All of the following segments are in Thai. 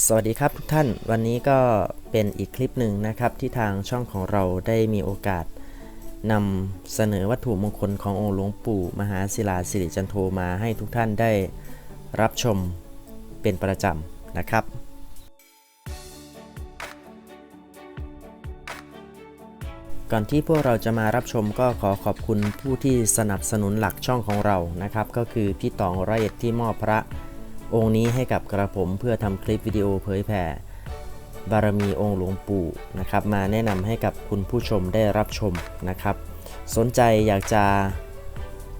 สวัสดีครับทุกท่านวันนี้ก็เป็นอีกคลิปหนึ่งนะครับที่ทางช่องของเราได้มีโอกาสนำเสนอวัตถุมงคลขององค์หลวงปู่มหาศิลาสิริจันโทมาให้ทุกท่านได้รับชมเป็นประจำนะครับ ก่อนที่พวกเราจะมารับชมก็ขอขอบคุณผู้ที่สนับสนุนหลักช่องของเรานะครับ ก็คือพี่ตองร้อยเอ็ดที่มอบพระ องค์นี้ให้กับกระผมเพื่อทำคลิปวิดีโอเผยแผ่บารมีองค์หลวงปู่นะครับมาแนะนำให้กับคุณผู้ชมได้รับชมนะครับ สนใจอยากจะ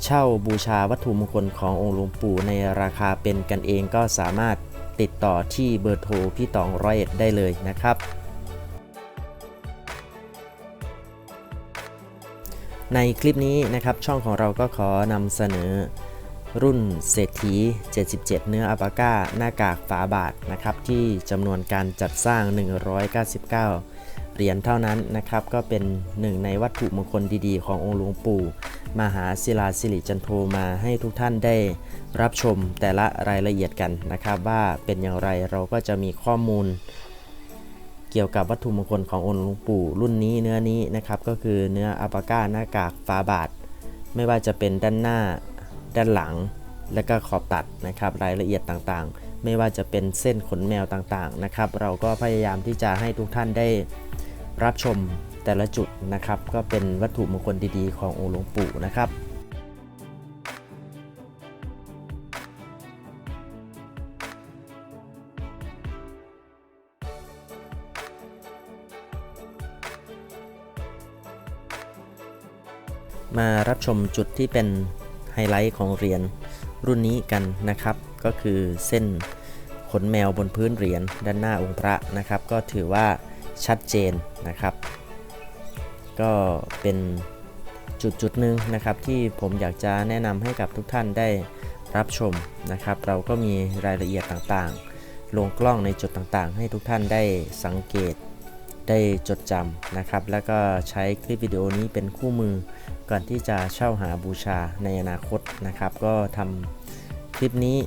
เช่าบูชาวัตถุมงคลขององค์หลวงปู่ในราคาเป็นกันเองก็สามารถติดต่อที่เบอร์โทรพี่ตองร้อยเอ็ดได้เลยนะครับ ในคลิปนี้นะครับช่องของเราก็ขอนำเสนอ รุ่นเศรษฐี 77 เนื้ออัปาก้า หน้ากากฝาบาทนะครับ ที่จำนวนการจัดสร้าง 199 เหรียญเท่านั้นนะครับ ก็เป็นหนึ่งในวัตถุมงคลดีๆ ขององค์หลวงปู่มหาศิลาสิริจันโทมาให้ทุกท่านได้รับชมแต่ละรายละเอียดกันนะครับ ว่าเป็นอย่างไรเราก็จะมีข้อมูล เกี่ยวกับวัตถุมงคลขององค์หลวงปู่รุ่นนี้เนื้อนี้นะครับ ก็คือเนื้ออัปาก้าหน้ากากฝาบาท ไม่ว่าจะเป็นด้านหน้า ด้านหลัง และก็ขอบตัดนะครับรายละเอียดต่างๆ ไม่ว่าจะเป็นเส้นขนแมวต่างๆนะครับ เราก็พยายามที่จะให้ทุกท่านได้รับชมแต่ละจุดนะครับ ก็เป็นวัตถุมงคลดีๆ ขององค์หลวงปู่นะครับมารับชมจุดที่เป็น ไฮไลท์ของเหรียญรุ่นนี้กันนะครับ ก็คือเส้นขนแมวบนพื้นเหรียญด้านหน้าองค์พระนะครับ ก็ถือว่าชัดเจนนะครับ ก็เป็นจุดจุดหนึ่งนะครับที่ผมอยากจะแนะนำให้กับทุกท่านได้รับชมนะครับ เราก็มีรายละเอียดต่างๆ ลงกล้องในจุดต่างๆ ให้ทุกท่านได้สังเกตได้จดจำนะครับ แล้วก็ใช้คลิปวิดีโอนี้เป็นคู่มือ ก่อนที่จะเช่าหาบูชาในอนาคตนะครับ ก็ทำคลิปนี้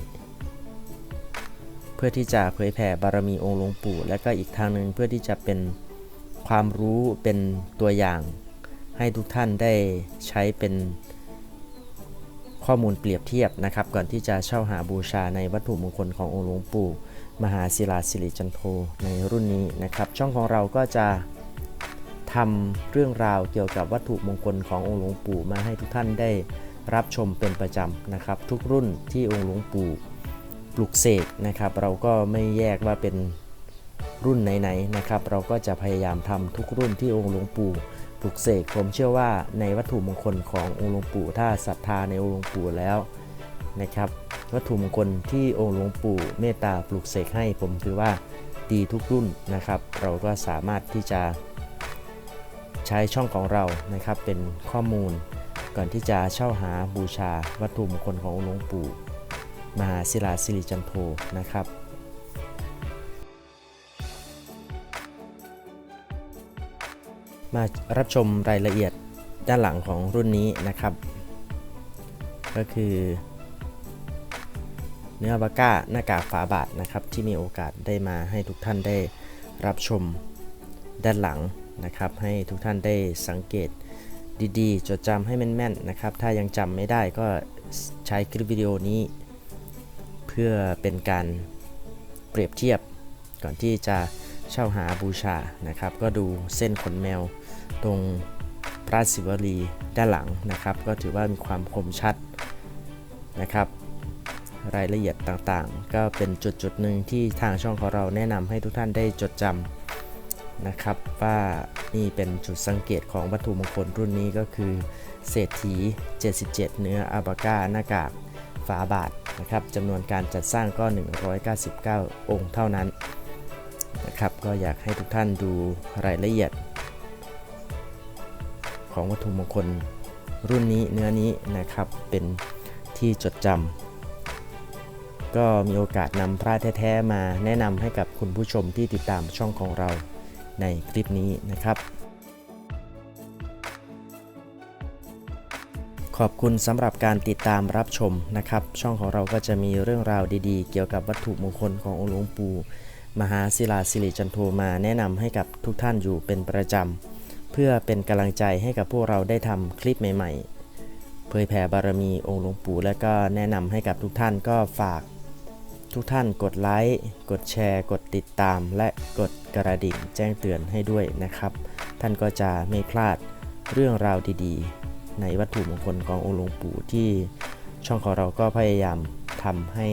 เพื่อที่จะเผยแผ่บารมีองค์หลวงปู่ และก็อีกทางหนึ่งเพื่อที่จะเป็นความรู้เป็นตัวอย่าง ให้ทุกท่านได้ใช้เป็นข้อมูลเปรียบเทียบนะครับ ก่อนที่จะเช่าหาบูชาในวัตถุมงคลขององค์หลวงปู่ มหาศิลาสิริจันโทในรุ่นนี้นะครับ ช่องของเราก็จะ ทำเรื่องราวเกี่ยวกับวัตถุมงคลขององค์หลวงปู่มาให้ทุกท่านได้รับชมเป็นประจำนะครับ ทุกรุ่นที่องค์หลวงปู่ปลุกเสกนะครับ เราก็ไม่แยกว่าเป็นรุ่นไหนๆนะครับ เราก็จะพยายามทำทุกรุ่นที่องค์หลวงปู่ปลุกเสกผมเชื่อว่าในวัตถุมงคลขององค์หลวงปู่ถ้าศรัทธาในองค์หลวงปู่แล้วนะครับ วัตถุมงคลที่องค์หลวงปู่เมตตาปลุกเสกให้ผมถือว่าดีทุกรุ่นนะครับ เราก็สามารถที่จะ ใช้ช่องของเรานะครับเป็นข้อมูล ก่อนที่จะเช่าหาบูชาวัตถุมงคลของหลวงปู่ มหาศิลาสิริจันโทนะครับมารับชมรายละเอียดด้านหลังของรุ่นนี้นะครับ ก็คือ เนื้อบาก้าหน้ากากฝาบาทนะครับ ที่มีโอกาสได้มาให้ทุกท่านได้รับชมด้านหลัง นะครับ ให้ทุกท่านได้สังเกตดีๆ จดจำให้แม่นๆนะครับ ถ้ายังจำไม่ได้ก็ใช้คลิปวิดีโอนี้ เพื่อเป็นการเปรียบเทียบก่อนที่จะเช่าหาบูชานะครับ ก็ดูเส้นขนแมวตรงพระศิวลีด้านหลังนะครับ ก็ถือว่ามีความคมชัดนะครับ รายละเอียดต่างๆ ก็เป็นจุดจุดหนึ่งที่ทางช่องของเราแนะนำให้ทุกท่านได้จดจำ นะครับว่านี่เป็นจุดสังเกตของวัตถุมงคลรุ่นนี้ก็คือ เศรษฐี 77 เนื้ออาบาก้าหน้ากากฝาบาทนะครับจำนวนการจัดสร้างก็ 199 องค์เท่านั้นนะครับก็อยากให้ทุกท่านดูรายละเอียด ของวัตถุมงคลรุ่นนี้เนื้อนี้นะครับเป็นที่จดจำก็มีโอกาสนำพระแท้ ๆ มาแนะนำให้กับคุณผู้ชมที่ติดตามช่องของเรา ในคลิปนี้นะครับ ขอบคุณสำหรับการติดตามรับชมนะครับ ช่องของเราก็จะมีเรื่องราวดีๆ เกี่ยวกับวัตถุมงคลขององค์หลวงปู่มหาศิลาสิริจันโทมาแนะนำให้กับทุกท่านอยู่เป็นประจำ เพื่อเป็นกำลังใจให้กับพวกเราได้ทำคลิปใหม่ ๆ เผยแผ่บารมีองค์หลวงปู่และก็แนะนำให้กับทุกท่านก็ฝาก ทุกท่านกดไลค์ กดแชร์ กดติดตาม และกดกระดิ่งแจ้งเตือนให้ด้วยนะครับ ท่านก็จะไม่พลาดเรื่องราวดีๆ ในวัตถุมงคลขององค์หลวงปู่ที่ช่องของเราก็พยายามทำให้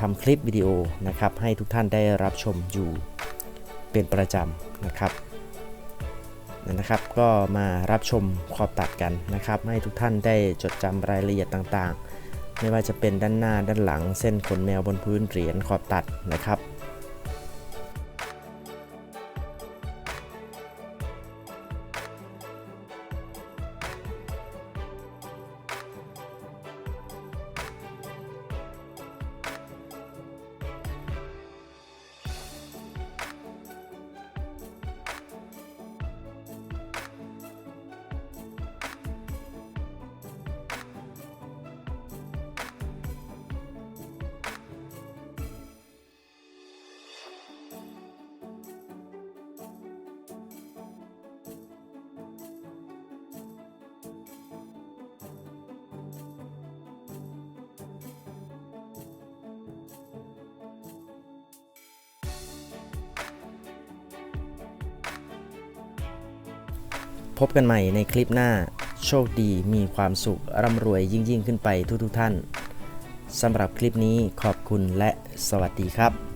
ทำคลิปวิดีโอนะครับ ให้ทุกท่านได้รับชมอยู่เป็นประจำนะครับนะครับ ก็มารับชมขอบตัดกันนะครับ ให้ทุกท่านได้จดจำรายละเอียดต่างๆ ไม่ว่าจะเป็นด้านหน้าด้านหลังเส้นขนแมวบนพื้นเหรียญขอบตัดนะครับ พบกันใหม่ในคลิปหน้า โชคดีมีความสุขร่ำรวยยิ่งยิ่งขึ้นไปทุกทุกท่านสำหรับคลิปนี้ขอบคุณและสวัสดีครับ